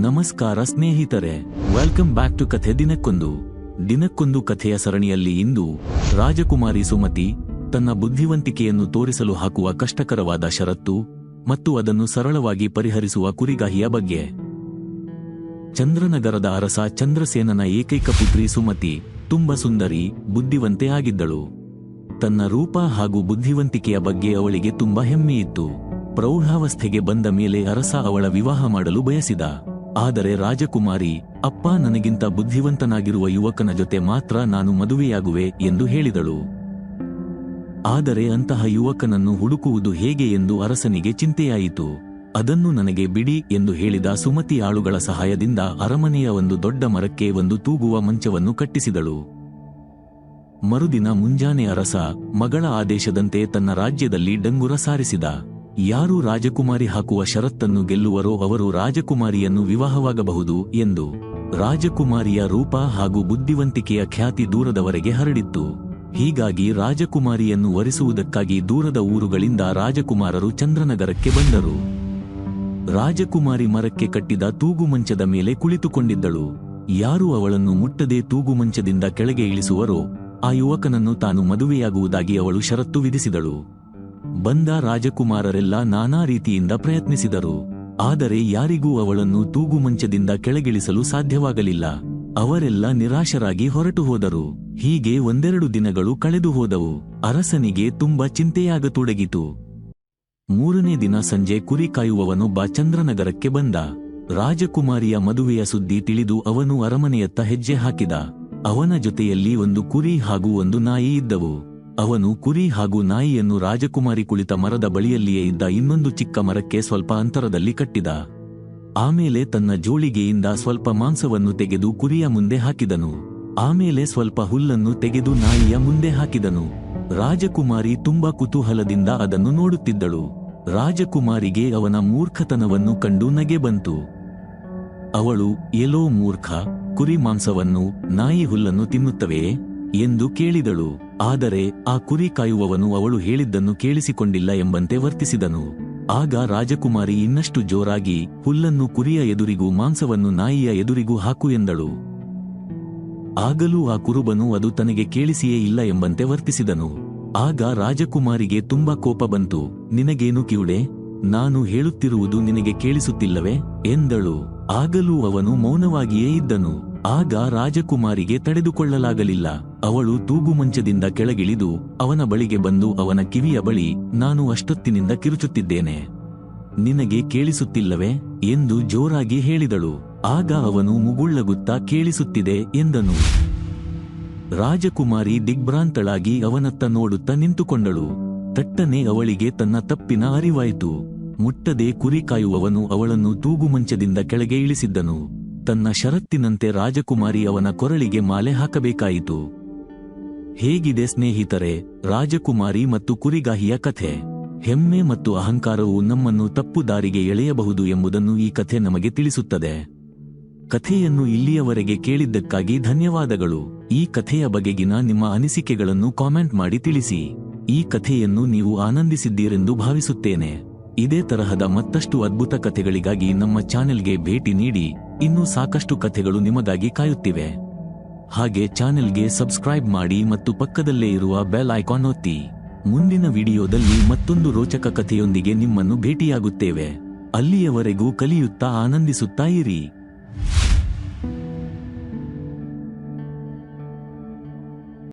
ನಮಸ್ಕಾರ ಸ್ನೇಹಿತರೆ welcome back to ಕಥೆ ದಿನಕ್ಕೊಂದು. ದಿನಕ್ಕೊಂದು ಕಥೆಯ ಸರಣಿಯಲ್ಲಿ ಇಂದು ರಾಜಕುಮಾರಿ ಸುಮತಿ ತನ್ನ ಬುದ್ಧಿವಂತಿಕೆಯನ್ನು ತೋರಿಸಲು ಹಾಕುವ ಕಷ್ಟಕರವಾದ ಷರತ್ತು ಮತ್ತು ಅದನ್ನು ಸರಳವಾಗಿ ಪರಿಹರಿಸುವ ಕುರಿಗಾಹಿಯ ಬಗ್ಗೆ. ಚಂದ್ರನಗರದ ಅರಸ ಚಂದ್ರಸೇನನ ಏಕೈಕ ಪುತ್ರಿ ಸುಮತಿ ತುಂಬ ಸುಂದರಿ, ಬುದ್ಧಿವಂತೆ ಆಗಿದ್ದಳು. ತನ್ನ ರೂಪ ಹಾಗೂ ಬುದ್ಧಿವಂತಿಕೆಯ ಬಗ್ಗೆ ಅವಳಿಗೆ ತುಂಬಾ ಹೆಮ್ಮೆಯಿತ್ತು. ಪ್ರೌಢಾವಸ್ಥೆಗೆ ಬಂದ ಮೇಲೆ ಅರಸ ಅವಳ ವಿವಾಹ ಮಾಡಲು ಬಯಸಿದ. ಆದರೆ ರಾಜಕುಮಾರಿ, ಅಪ್ಪ ನನಗಿಂತ ಬುದ್ಧಿವಂತನಾಗಿರುವ ಯುವಕನ ಜೊತೆ ಮಾತ್ರ ನಾನು ಮದುವೆಯಾಗುವೆ ಎಂದು ಹೇಳಿದಳು. ಆದರೆ ಅಂತಹ ಯುವಕನನ್ನು ಹುಡುಕುವುದು ಹೇಗೆ ಎಂದು ಅರಸನಿಗೆ ಚಿಂತೆಯಾಯಿತು. ಅದನ್ನು ನನಗೆ ಬಿಡಿ ಎಂದು ಹೇಳಿದ ಸುಮತಿ ಆಳುಗಳ ಸಹಾಯದಿಂದ ಅರಮನೆಯ ಒಂದು ದೊಡ್ಡ ಮರಕ್ಕೆ ಒಂದು ತೂಗುವ ಮಂಚವನ್ನು ಕಟ್ಟಿಸಿದಳು. ಮರುದಿನ ಮುಂಜಾನೆ ಅರಸ ಮಗಳ ಆದೇಶದಂತೆ ತನ್ನ ರಾಜ್ಯದಲ್ಲಿ ಡಂಗುರ ಸಾರಿಸಿದ. ಯಾರು ರಾಜಕುಮಾರಿ ಹಾಕುವ ಷರತ್ತನ್ನು ಗೆಲ್ಲುವರೋ ಅವರು ರಾಜಕುಮಾರಿಯನ್ನು ವಿವಾಹವಾಗಬಹುದು ಎಂದು ರಾಜಕುಮಾರಿಯ ರೂಪ ಹಾಗೂ ಬುದ್ಧಿವಂತಿಕೆಯ ಖ್ಯಾತಿ ದೂರದವರೆಗೆ ಹರಡಿತ್ತು. ಹೀಗಾಗಿ ರಾಜಕುಮಾರಿಯನ್ನು ವರಿಸುವುದಕ್ಕಾಗಿ ದೂರದ ಊರುಗಳಿಂದ ರಾಜಕುಮಾರರು ಚಂದ್ರನಗರಕ್ಕೆ ಬಂದರು. ರಾಜಕುಮಾರಿ ಮರಕ್ಕೆ ಕಟ್ಟಿದ ತೂಗುಮಂಚದ ಮೇಲೆ ಕುಳಿತುಕೊಂಡಿದ್ದಳು. ಯಾರು ಅವಳನ್ನು ಮುಟ್ಟದೆ ತೂಗುಮಂಚದಿಂದ ಕೆಳಗೆ ಇಳಿಸುವರೋ, ಆ ಯುವಕನನ್ನು ತಾನು ಮದುವೆಯಾಗುವುದಾಗಿ ಅವಳು ಷರತ್ತು ವಿಧಿಸಿದಳು. ಬಂದ ರಾಜಕುಮಾರರೆಲ್ಲ ನಾನಾ ರೀತಿಯಿಂದ ಪ್ರಯತ್ನಿಸಿದರು. ಆದರೆ ಯಾರಿಗೂ ಅವಳನ್ನು ತೂಗುಮಂಚದಿಂದ ಕೆಳಗಿಳಿಸಲು ಸಾಧ್ಯವಾಗಲಿಲ್ಲ. ಅವರೆಲ್ಲ ನಿರಾಶರಾಗಿ ಹೊರಟು ಹೋದರು. ಹೀಗೆ ಒಂದೆರಡು ದಿನಗಳು ಕಳೆದು ಹೋದವು. ಅರಸನಿಗೆ ತುಂಬಾ ಚಿಂತೆಯಾಗತೊಡಗಿತು. ಮೂರನೇ ದಿನ ಸಂಜೆ ಕುರಿ ಕಾಯುವವನೊಬ್ಬ ಚಂದ್ರನಗರಕ್ಕೆ ಬಂದ. ರಾಜಕುಮಾರಿಯ ಮದುವೆಯ ಸುದ್ದಿ ತಿಳಿದು ಅವನು ಅರಮನೆಯತ್ತ ಹೆಜ್ಜೆ ಹಾಕಿದ. ಅವನ ಜೊತೆಯಲ್ಲಿ ಒಂದು ಕುರಿ ಹಾಗೂ ಒಂದು ನಾಯಿ ಇದ್ದವು. ಅವನು ಕುರಿ ಹಾಗೂ ನಾಯಿಯನ್ನು ರಾಜಕುಮಾರಿ ಕುಳಿತ ಮರದ ಬಳಿಯಲ್ಲಿಯೇ ಇದ್ದ ಇನ್ನೊಂದು ಚಿಕ್ಕ ಮರಕ್ಕೆ ಸ್ವಲ್ಪ ಅಂತರದಲ್ಲಿ ಕಟ್ಟಿದ. ಆಮೇಲೆ ತನ್ನ ಜೋಳಿಗೆಯಿಂದ ಸ್ವಲ್ಪ ಮಾಂಸವನ್ನು ತೆಗೆದು ಕುರಿಯ ಮುಂದೆ ಹಾಕಿದನು. ಆಮೇಲೆ ಸ್ವಲ್ಪ ಹುಲ್ಲನ್ನು ತೆಗೆದು ನಾಯಿಯ ಮುಂದೆ ಹಾಕಿದನು. ರಾಜಕುಮಾರಿ ತುಂಬಾ ಕುತೂಹಲದಿಂದ ಅದನ್ನು ನೋಡುತ್ತಿದ್ದಳು. ರಾಜಕುಮಾರಿಗೆ ಅವನ ಮೂರ್ಖತನವನ್ನು ಕಂಡು ನಗೆ ಬಂತು. ಅವಳು ಎಲೋ ಮೂರ್ಖ, ಕುರಿ ಮಾಂಸವನ್ನು, ನಾಯಿ ಹುಲ್ಲನ್ನು ತಿನ್ನುತ್ತವೆಯೇ ಎಂದು ಕೇಳಿದಳು. ಆದರೆ ಆ ಕುರಿ ಕಾಯುವವನು ಅವಳು ಹೇಳಿದ್ದನ್ನು ಕೇಳಿಸಿಕೊಂಡಿಲ್ಲ ಎಂಬಂತೆ ವರ್ತಿಸಿದನು. ಆಗ ರಾಜಕುಮಾರಿ ಇನ್ನಷ್ಟು ಜೋರಾಗಿ, ಹುಲ್ಲನ್ನು ಕುರಿಯ ಎದುರಿಗೂ ಮಾಂಸವನ್ನು ನಾಯಿಯ ಎದುರಿಗೂ ಹಾಕು ಎಂದಳು. ಆಗಲೂ ಆ ಕುರುಬನು ಅದು ತನಗೆ ಕೇಳಿಸಿಯೇ ಇಲ್ಲ ಎಂಬಂತೆ ವರ್ತಿಸಿದನು. ಆಗ ರಾಜಕುಮಾರಿಗೆ ತುಂಬಾ ಕೋಪ ಬಂತು. ನಿನಗೇನು ಕಿವುಡೆ ನಾನು ಹೇಳುತ್ತಿರುವುದು ನಿನಗೆ ಕೇಳಿಸುತ್ತಿಲ್ಲವೇ? ಎಂದಳು. ಆಗಲೂ ಅವನು ಮೌನವಾಗಿಯೇ ಇದ್ದನು. ಆಗ ರಾಜಕುಮಾರಿಗೆ ತಡೆದುಕೊಳ್ಳಲಾಗಲಿಲ್ಲ. ಅವಳು ತೂಗುಮಂಚದಿಂದ ಕೆಳಗಿಳಿದು ಅವನ ಬಳಿಗೆ ಬಂದು ಅವನ ಕಿವಿಯ ಬಳಿ, ನಾನು ಅಷ್ಟೊತ್ತಿನಿಂದ ಕಿರುಚುತ್ತಿದ್ದೇನೆ. ನಿನಗೆ ಕೇಳಿಸುತ್ತಿಲ್ಲವೇ? ಎಂದು ಜೋರಾಗಿ ಹೇಳಿದಳು. ಆಗ ಅವನು ಮುಗುಳ್ಳಗುತ್ತಾ ಕೇಳಿಸುತ್ತಿದೆ ಎಂದನು. ರಾಜಕುಮಾರಿ ದಿಗ್ಭ್ರಾಂತಳಾಗಿ ಅವನತ್ತ ನೋಡುತ್ತಾ ನಿಂತುಕೊಂಡಳು. ತಟ್ಟನೆ ಅವಳಿಗೆ ತನ್ನ ತಪ್ಪಿನ ಅರಿವಾಯಿತು. ಮುಟ್ಟದೆ ಕುರಿ ಕಾಯುವವನು ಅವಳನ್ನು ತೂಗುಮಂಚದಿಂದ ಕೆಳಗೆ ಇಳಿಸಿದ್ದನು. ತನ್ನ ಷರತ್ತಿನಂತೆ ರಾಜಕುಮಾರಿ ಅವನ ಕೊರಳಿಗೆ ಮಾಲೆ ಹಾಕಬೇಕಾಯಿತು. ಹೇಗಿದೆ ಸ್ನೇಹಿತರೆ, ರಾಜಕುಮಾರಿ ಮತ್ತು ಕುರಿಗಾಹಿಯ ಕಥೆ? ಹೆಮ್ಮೆ ಮತ್ತು ಅಹಂಕಾರವು ನಮ್ಮನ್ನು ತಪ್ಪು ದಾರಿಗೆ ಎಳೆಯಬಹುದು ಎಂಬುದನ್ನು ಈ ಕಥೆ ನಮಗೆ ತಿಳಿಸುತ್ತದೆ. ಕಥೆಯನ್ನು ಇಲ್ಲಿಯವರೆಗೆ ಕೇಳಿದ್ದಕ್ಕಾಗಿ ಧನ್ಯವಾದಗಳು. ಈ ಕಥೆಯ ಬಗೆಗಿನ ನಿಮ್ಮ ಅನಿಸಿಕೆಗಳನ್ನು ಕಾಮೆಂಟ್ ಮಾಡಿ ತಿಳಿಸಿ. ಈ ಕಥೆಯನ್ನು ನೀವು ಆನಂದಿಸಿದ್ದೀರೆಂದು ಭಾವಿಸುತ್ತೇನೆ. ಇದೇ ತರಹದ ಮತ್ತಷ್ಟು ಅದ್ಭುತ ಕಥೆಗಳಿಗಾಗಿ ನಮ್ಮ ಚಾನೆಲ್ಗೆ ಭೇಟಿ ನೀಡಿ ಇನ್ನೂ ಸಾಕಷ್ಟು ಕಥೆಗಳು ನಿಮಗಾಗಿ ಕಾಯುತ್ತಿವೆ. ಹಾಗೆ ಚಾನೆಲ್ಗೆ ಸಬ್ಸ್ಕ್ರೈಬ್ ಮಾಡಿ ಮತ್ತು ಪಕ್ಕದಲ್ಲೇ ಇರುವ ಬೆಲ್ ಐಕಾನ್ ಒತ್ತಿ. ಮುಂದಿನ ವಿಡಿಯೋದಲ್ಲಿ ಮತ್ತೊಂದು ರೋಚಕ ಕಥೆಯೊಂದಿಗೆ ನಿಮ್ಮನ್ನು ಭೇಟಿಯಾಗುತ್ತೇವೆ. ಅಲ್ಲಿಯವರೆಗೂ ಕಲಿಯುತ್ತಾ ಆನಂದಿಸುತ್ತಾ ಇರಿ.